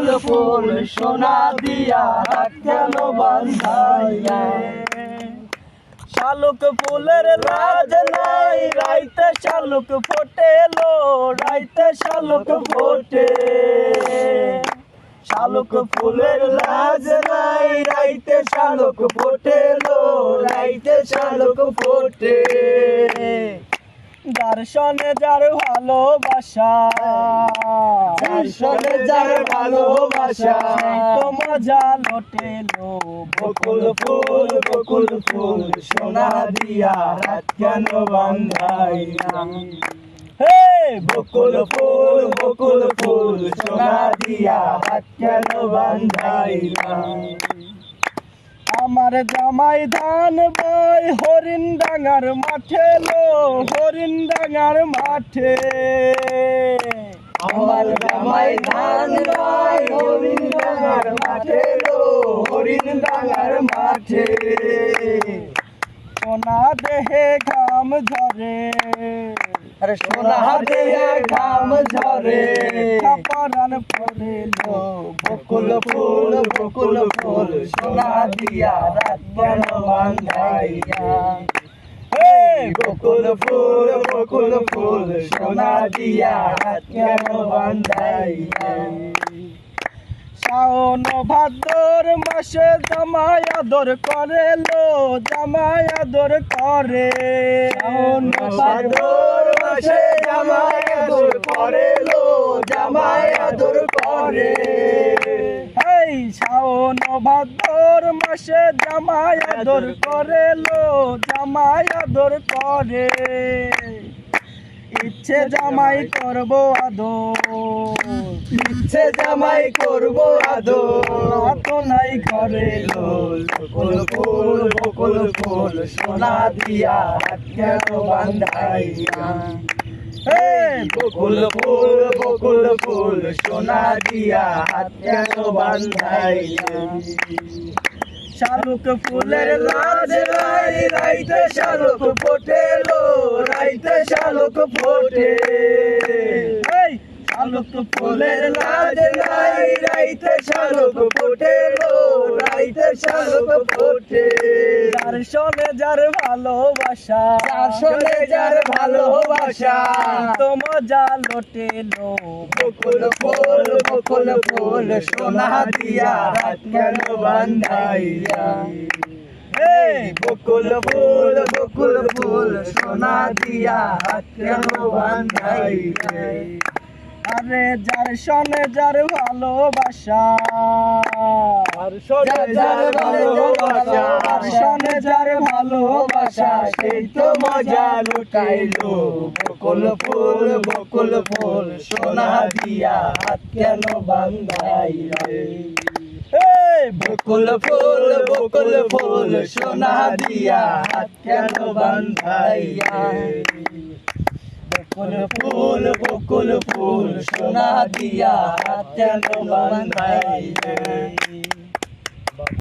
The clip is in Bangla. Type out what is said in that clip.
বকুল ফুল সোনা দিয়া কেন বান্ধাইয়া শালুক ফুলের লাজ নাই, রাইতে শালুক ফোটে লো রাইতে শালুক ফোটে। শালুক ফুলের লাজ নাই, রাইতে শালুক ফোটে লো রাইতে শালুক ফোটে। দর্শনে যার ভালোবাসা দর্শনে যার ভালোবাসা তো মজা লোটে লো বকুল ফুল বকুল ফুল, সোনা দিয়া রাত কেন বান্ধাইয়া হে বকুল ফুল বকুল ফুল, সোনা দিয়া হাত কেন বান্ধাইলা আমার জামাই ধান বই হরিণ ডাঙার মাঠে লো, হরিণ ডাঙার মাঠে। আমার জামাই ধান বই হরিণ ডাঙার মাঠে হরিণ ডাঙার মাঠে। সোনা দেহে ঘাম ঝরে আরে সোনা দেহে ঘাম ঝরে কাপড়ান পরে লো বকুল ফুল বকুল ফুল সোনা দিয়া রাত বান্ধাইয়া বকুল ফুল বকুল ফুল সোনা দিয়া রাত কেন বান্ধাইয়া শাওন ভাদর মাসে জামাই আদর করে লো জামাই আদর করে শাওন ভাদর মাসে জামাই আদর করে লো জামাই আদর করে শাওন ভাদর মাসে জামাই আদর করে লো জামাই আদর করে। ইচ্ছে জামাই করব আদো ইচ্ছে জামাই করব আদো অত নাই করে লোল বকুল ফুল বকুল ফুল সোনা দিয়া কেন বান্ধাইয়া? বকুল ফুল বকুল ফুল সোনা দিয়া হাত কেন বান্ধাইয়া শালুক ফুলের লাজ রাই রাইতে শালুক ফোটেলো রাইতে শালুক ফোটে। ফুলের লাজ রাই রাইতে শালুক ফোটে লো রাইতে শালুক ফোটে। যার শোনে যার ভালোবাসা যার শোনে যার ভালোবাসা তো মজা লোটে লো। বকুল ফুল বকুল ফুল সোনা দিয়া রাত কেন বান্ধাইয়া? বকুল ফুল বকুল ফুল সোনা দিয়া হাত কেন বান্ধাইয়া? আরে যার শোনে যার ভালোবাসা শোনে যার ভালোবাসা সেই তো মজা লুটাইলো। বকুল ফুল বকুল ফুল সোনা দিয়া হাত কেন বান্ধাইলা বকুল ফুল বকুল ফুল সোনা দিয়া হাত কেন বান্ধাইয়া বকুল ফুল বকুল ফুল সোনা দিয়া হাতে কেন বান্ধাইয়া